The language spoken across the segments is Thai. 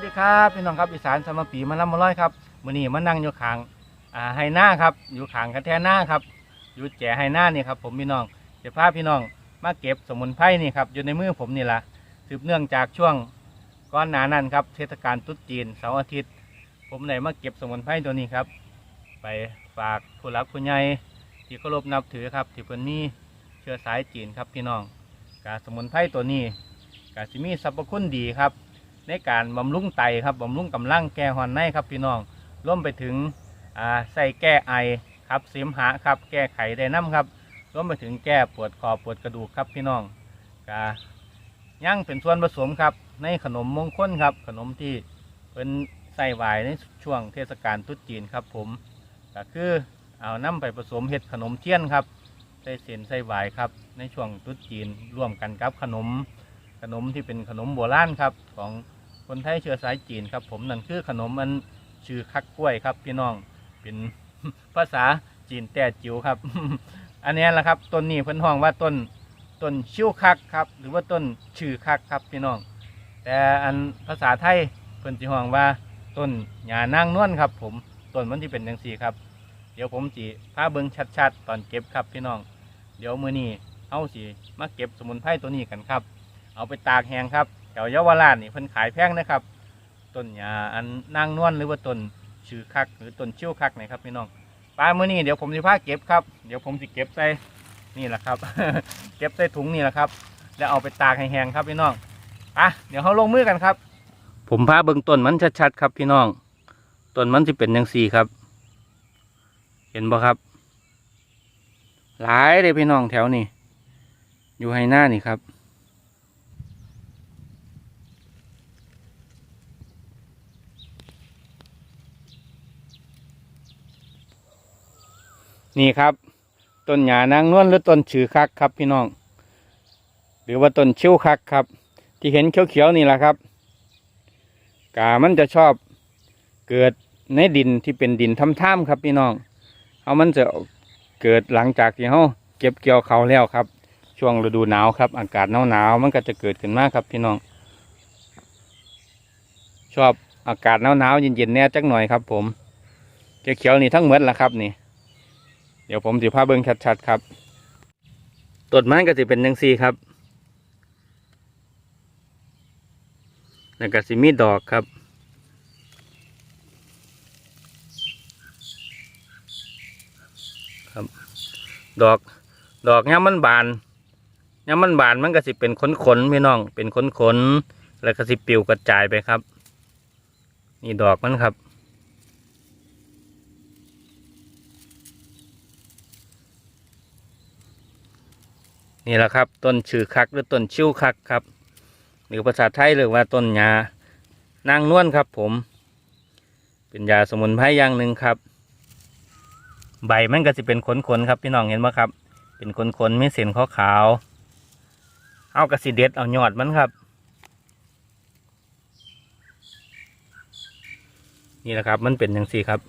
วัสดีครับพี่น้องครับอีสานสมปีมาลำมาร้อยครับมื้อนี้มานั่งอยู่ขางอ่าไฮหน้าครับอยู่ขางกระแทหน้าครับอยู่แจ๋ไฮหน้านี่ครับผมพี่น้องจะพาพี่น้องมาเก็บสมุนไพรนี่ครับอยู่ในมือผมนี่ละสืบเนื่องจากช่วงก้อนหนานั้นครับเทศกาลตรุษจีนเสาร์อาทิตย์ ผมได้มาเก็บสมุนไพรตัวนี้ครับ ไปฝากผู้หลักผู้ใหญ่ที่เคารพนับถือครับที่เพิ่นมีเชื้อสายจีนครับพี่น้องกาสมุนไพรตัวนี้กาสิมีสรรพคุณดีครับ ในการบำรุงไตครับบำรุงกำลังแก้หอนในครับพี่น้องร่วมไปถึงใส่แก้ไอครับเสมหะครับ แก้ไขได้น้ำครับร่วมไปถึงแก้ปวดคอปวดกระดูกครับพี่น้องกาย่างเป็นส่วนผสมครับ ในขนมมงคลครับ ขนมที่เป็นใส่หวายในช่วงเทศกาลตรุษจีนครับ ผมก็คือเอาน้ำไปผสมเห็ดขนมเทียนครับใส่เส้นใส่หวายครับ ในช่วงตรุษจีนร่วมกันกับขนม ขนมที่เป็นขนมโบราณครับ ของคนไทยเชื้อสายจีนครับ ผมนั่นคือขนมมันชื่อคักกล้วยครับ พี่น้องเป็นภาษาจีนแต่จิ๋วครับ อันนี้แหละครับต้นนี้เพิ่นห้องว่าต้นต้นชิวคักครับ หรือว่าต้นชื่อคักครับพี่น้อง แต่อันภาษาไทยเพิ่นสิห้องว่าต้นหญ้านางนวลครับ ผมต้นมันที่เป็นจังซี่ครับ เดี๋ยวผมสิพาเบิ่งชัดๆ ตอนเก็บครับพี่น้อง เดี๋ยวมื้อนี้เฮาสิมาเก็บสมุนไพรตัวนี้กันครับ เอาไปตากแห้งครับแถวเยาวราชนี่เพิ่นขายแพงนะครับต้นหญ้าอันนางนวลหรือว่าต้นชื่อคักหรือต้นชิวคักนี่ครับพี่น้องปลามื้อนี้เดี๋ยวผมจะพาเก็บครับเดี๋ยวผมจะเก็บใส่นี่แหละครับ เก็บใส่ถุงนี่แหละครับ แล้วเอาไปตากแห้งครับพี่น้องอะเดี๋ยวเขาลงมือกันครับ ผมพาเบิ่งต้นมันชัดๆครับพี่น้องต้นมันสิเป็นจังซี่ครับ เห็นบ่ครับ หลายเลยพี่น้องแถวนี้อยู่ให้หน้านี่ครับ นี่ครับต้นหญ้านางนวลหรือต้นฉือคักครับพี่น้อง หรือว่าต้นเชี่ยวคักครับ ที่เห็นเขียวๆนี่แหละครับกามันจะชอบเกิดในดินที่เป็นดินท่ำๆครับพี่น้องเอามันจะเกิดหลังจากที่เขาเก็บเกี่ยวเขาแล้วครับ ช่วงฤดูหนาวครับ อากาศหนาวๆมันก็จะเกิดขึ้นมากครับพี่น้อง ชอบอากาศหนาวๆเย็นๆแน่จักหน่อยครับ ผมเขียวๆนี่ทั้งหมดละครับนี่ เดี๋ยวผมจะพาเบิ้งชัดๆครับต้นไม้ก็จะเป็นยังซีครับ แล้วก็สิมีดอกครับ ครับ ดอก ดอกเนี้ยมันบานเนี้ยมันบานมันก็สิเป็นขนขนๆพี่น้อง เป็นขนขนๆแล้วก็สิปิวกระจายไปครับ นี่ดอกมันครับ นี่แหละครับ ต้นชื่อคักหรือต้นชิวคักครับหรือภาษาไทยเรียกว่าต้นยานางนวลครับ ผม เป็นยาสมุนไพรอย่างหนึ่งครับ ใบมันก็จะเป็นขนๆครับ พี่น้องเห็นไหมครับ เป็นขนๆมีเส้นขาวๆเอากระสีเด็ดเอายอดมันครับ นี่แหละครับ มันเป็นอย่างสี่ครับ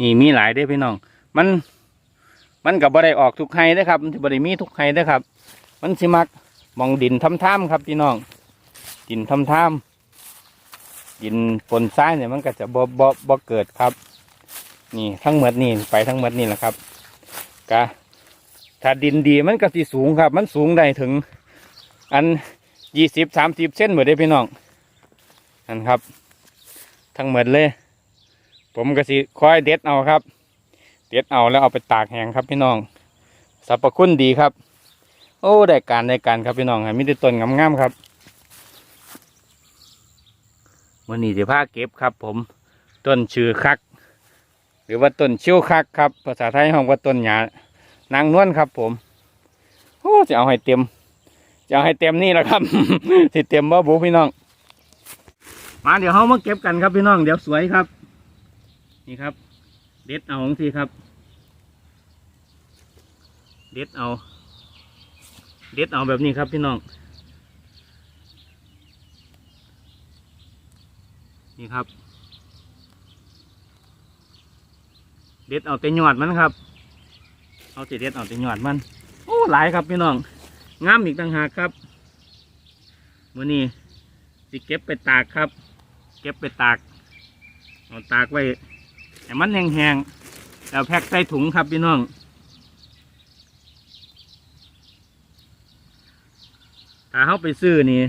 นี่มีหลายเด้พี่น้อง มัน มันกับบ่ได้ออกทุกไห้เด้ครับ มันสิบ่ได้มีทุกไห้เด้ครับ มันสิมักมองดินทำท่ามครับพี่น้อง ดินทำท่ามดินปนทรายเนี่ยมันก็จะบ่บ่บ่เกิดครับ นี่ทั้งหมดนี่ไปทั้งหมดนี่แหละครับกะถ้าดินดีมันก็สิสูงครับ มันสูงได้ถึง อันยี่สิบสามสิบเส้นหมดเลยพี่น้องนั่นครับ ทั้งหมดเลย ผมก็สิคอยเด็ดเอาครับ เด็ดเอาแล้วเอาไปตากแห้งครับพี่น้องสรรพคุณดีครับ โอ้ได้การได้การครับพี่น้องมีแต่ต้นงามๆครับวันนี้จะพาเก็บครับ ผมต้นชื่อคัก หรือว่าต้นชิวคักครับ ภาษาไทยห้องว่าต้นหยานางนวลครับ ผมโอ้จะเอาให้เต็มจะเอาให้เต็มนี่แหละครับสิเต็มบ่บุพี่น้อง มาเดี๋ยวเขามาเก็บกันครับพี่น้องเดี๋ยวสวยครับ นี่ครับ เด็ดเอาของทีครับ เด็ดเอา เด็ดเอาแบบนี้ครับพี่น้อง นี่ครับ เด็ดเอาแต่ยอดมันครับ เอาแต่เด็ดเอาแต่ยอดมัน โอ้หลายครับพี่น้องงามอีกต่างหากครับมื้อนี้สิเก็บไปตากครับ เก็บไปตากเอาตากไว้ ให้มันแห้งๆแล้วแพ็คใส่ถุงครับพี่น้องถ้าเขาไปซื้อนี่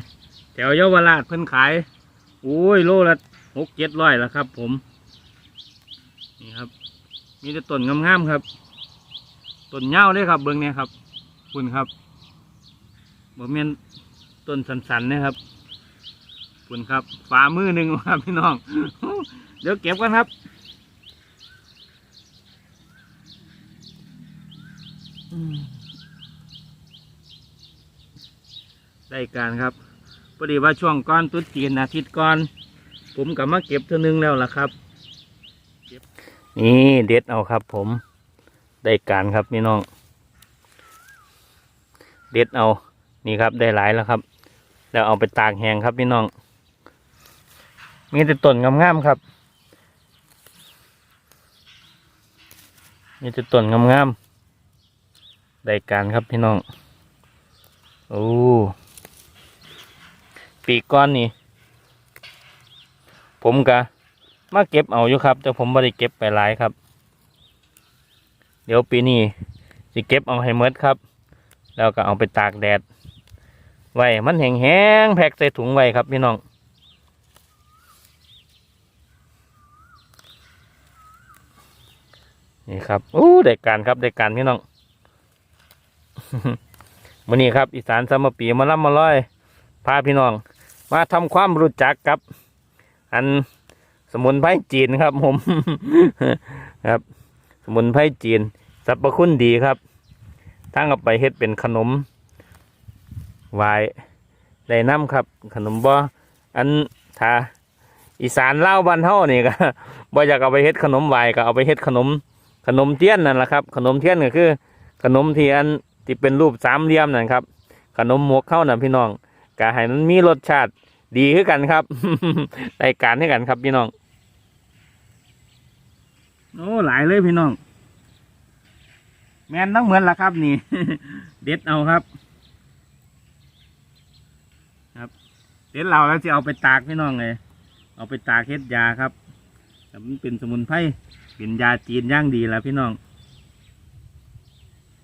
แถวเยาวราชเพิ่นขายโอ้ยโลละหกเจ็ดร้อยแล้วครับ ผม นี่ครับ มีแต่ต้นงามๆครับต้นเง่าเลยครับ เบิ้องเนี่ยครับคุณครับบ่เมียนต้นสันๆนะครับคุณครับฝ่ามือหนึ่งครับพี่น้อง เดี๋ยวเก็บกันครับ อืม ได้การครับพอดีว่าช่วงก้อนตุ๊ดจีนอาทิตย์ก่อน ผมกับมาเก็บเท่านึงแล้วล่ะครับ นี่เด็ดเอาครับ ผม ได้การครับพี่น้อง เด็ดเอา นี่ครับได้หลายแล้วครับ แล้วเอาไปตากแห้งครับพี่น้อง มีแต่ต้นงามๆครับ มีแต่ต้นงามๆ ได้การครับพี่น้อง โอ้ ปีกก้อนนี่ ผมกะมาเก็บเอาอยู่ครับ แต่ผมไม่ได้เก็บไปหลายครับ เดี๋ยวปีนี้จะเก็บเอาให้หมดครับ แล้วก็เอาไปตากแดด ไว้ มันแห้งๆแพ็กใส่ถุงไว้ครับพี่น้อง นี่ครับ โอ้ได้การครับได้การพี่น้อง มื่อนี้ครับอีสานสามปีมาล่ำมาร้อยพาพี่น้อง มาทำความรู้จักกับ อันสมุนไพรจีนครับ ผมครับ สมุนไพรจีนสรรพคุณดีครับทั้งเอาไปเฮ็ดเป็นขนมวายได้น้ำครับ ขนมบ่อันถ้าอีสานเล่าบ้านเฮานี่ก็บ่อยากเอาไปเฮ็ดขนมวายก็เอาไปเฮ็ดขนม ขนมเทียนนั่นแหละครับ ขนมเทียนก็คือ ขนมที่อัน ที่เป็นรูปสามเหลี่ยมนั่นครับ ขนมหมวกเข้านะพี่น้องก็ให้มันมีรสชาติดีขึ้นกันครับรายการให้กันครับพี่น้องโอ้หลายเลยพี่น้อง แมนต้องเหมือนละครับนี่ เด็ดเอาครับ ครับ เด็ดเราแล้วจะเอาไปตากพี่น้องเลยเอาไปตากเฮ็ดยาครับมันเป็นสมุนไพรเป็นยาจีนย่างดีแล้วพี่น้อง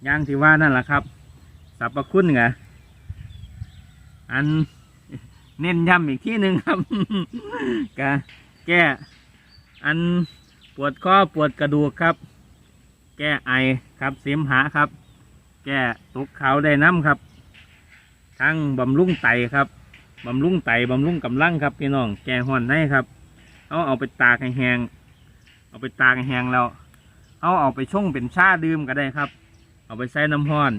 ย่างที่ว่านั่นแหละครับสรรพคุณไงอันเน้นย้ำอีกที่หนึ่งครับกะแก้อันปวดข้อปวดกระดูกครับ แก้ไอครับเสมหะครับ แก้ตกเขาวได้น้ำครับ ทั้งบำรุงไตครับบำรุงไตบำรุงกำลังครับพี่น้องแก้ห่อนในครับเอาเอาไปตากให้แห้งเอาไปตากให้แห้งแล้วเอาเอาไปช่งเป็นชาดื่มก็ได้ครับ เอาไปใส่น้ำห้อน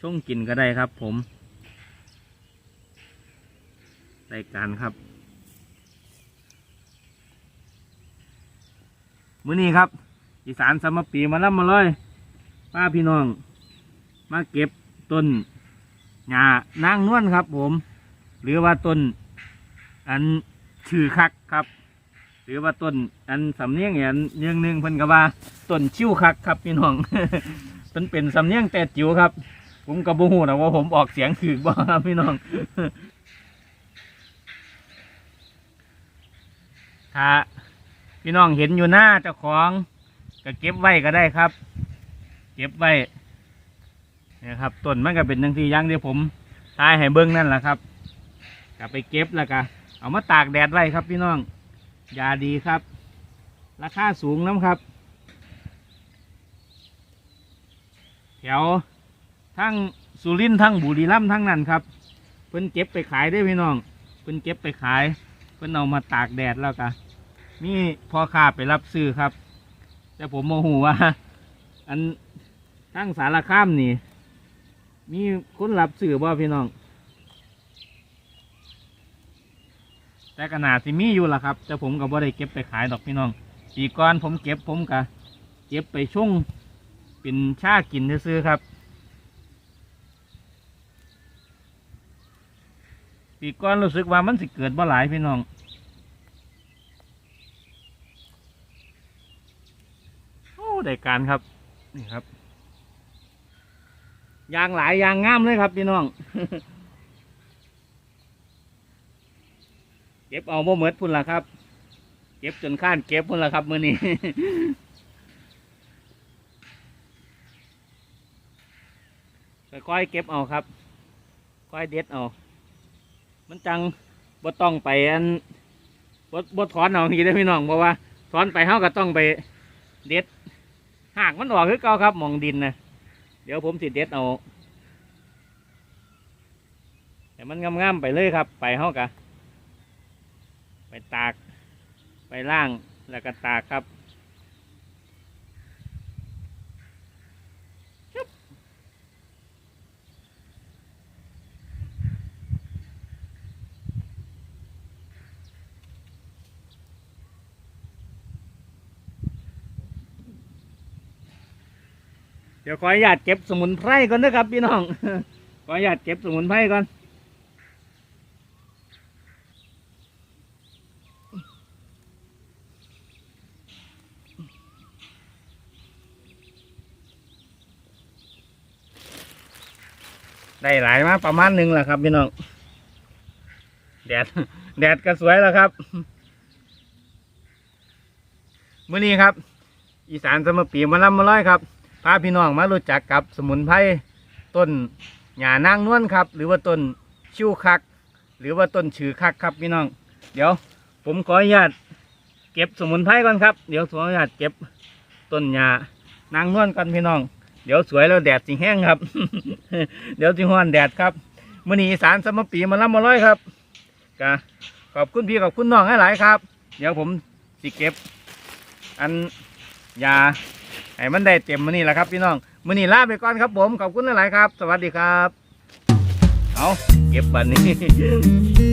ช่งกินก็ได้ครับ ผมรายการครับมื้อนี้ครับ อีสานสามปีมาล่ำมาเลยป้าพี่น้อง มาเก็บต้นหญ้านางนวลครับ ผม หรือว่าต้น อันชื่อคักครับ หรือว่าต้นอันสำเนียงอย่างเนียงหนึ่งเพิ่นก็ว่าต้นชิวคักครับพี่น้อง เพิ่นเป็นสำเนียงแต่จิ๋วครับ ผมก็บ่ฮู้นะว่าผมออกเสียงถูกบ่ครับพี่น้องถ้าพี่น้องเห็นอยู่หน้าเจ้าของก็เก็บไว้ก็ได้ครับ เก็บไว้นี่ครับต้นมันก็เป็นทังที่อยังที่ผมทายให้เบิ้งนั่นแหละครับก็ไปเก็บแล้วก็เอามาตากแดดไว้ครับพี่น้องยาดีครับ ราคาสูงน้ำครับ แถวทั้งสุรินทร์ทั้งบุรีรัมย์ทั้งนั้นครับเพิ่นเก็บไปขายได้พี่น้องเพิ่นเก็บไปขาย เพิ่นเอามาตากแดดแล้วก็มีพ่อค้าไปรับซื้อครับ แต่ผมโมโหว่า อันทั้งสารข้ามนี่ มีคนรับซื้อบ่พี่น้อง แต่ขนาดที่มีอยู่ล่ะครับ แต่ผมก็บ่ได้เก็บไปขายดอกพี่น้องปีก่อนผมเก็บผมก็เก็บไปช่วง เป็นชากินซื้อๆครับ ปีก่อนรู้สึกว่ามันสิเกิดบ่หลายพี่น้องโอ้ได้การครับ นี่ครับยางหลายยางงามเลยครับพี่น้องเก็บเอาบ่เหมิดพุ่นละครับ เก็บจนข้านเก็บพุ่นละครับ มือนี้ ค่อยเก็บเอาครับค่อยเด็ดเอา มันจังบ่ต้องไปอันบ่บ่ถอนเอาอย่างนี้ได้พี่น้องเพราะว่าถอนไปเฮาก็ต้องไปเด็ดหากมันออกคือเก่าครับมองดินนะเดี๋ยวผมสิเด็ดเอาแต่มันงามๆไปเลยครับ ไปเฮากะไปตาก ไปล่างแล้วก็ตากครับ เดี๋ยวขออนุญาตเก็บสมุนไพรก่อนนะครับพี่น้อง ขออนุญาตเก็บสมุนไพรก่อน ได้หลายมาประมาณหนึ่งแหละครับพี่น้อง แดด แดดก็สวยแล้วครับมื้อนี้ครับ อีสานสมปีมาลำมาร้อยครับ พาพี่น้องมารู้จักกับสมุนไพรต้นหญ้านางนวลครับ หรือว่าต้นชิวคัก หรือว่าต้นฉือคักครับพี่น้อง เดี๋ยว ผมขออนุญาตเก็บสมุนไพรก่อนครับ เดี๋ยวขออนุญาตเก็บต้นหญ้านางนวลกันพี่น้อง เดี๋ยวสวยแล้วแดดสิแห้งครับ เดี๋ยวสิฮ้อนแดดครับมื้อนี้อีสานสมปีมาลำมาร้อยครับก็ขอบคุณพี่ขอบคุณน้องหลายๆครับ เดี๋ยวผมสิเก็บ อันยา ไอ้มันได้เต็มมือนี่แหละครับพี่น้องมือนี่ลาไปก่อนครับผมขอบคุณหลายๆครับ สวัสดีครับ เอาเก็บบันนี้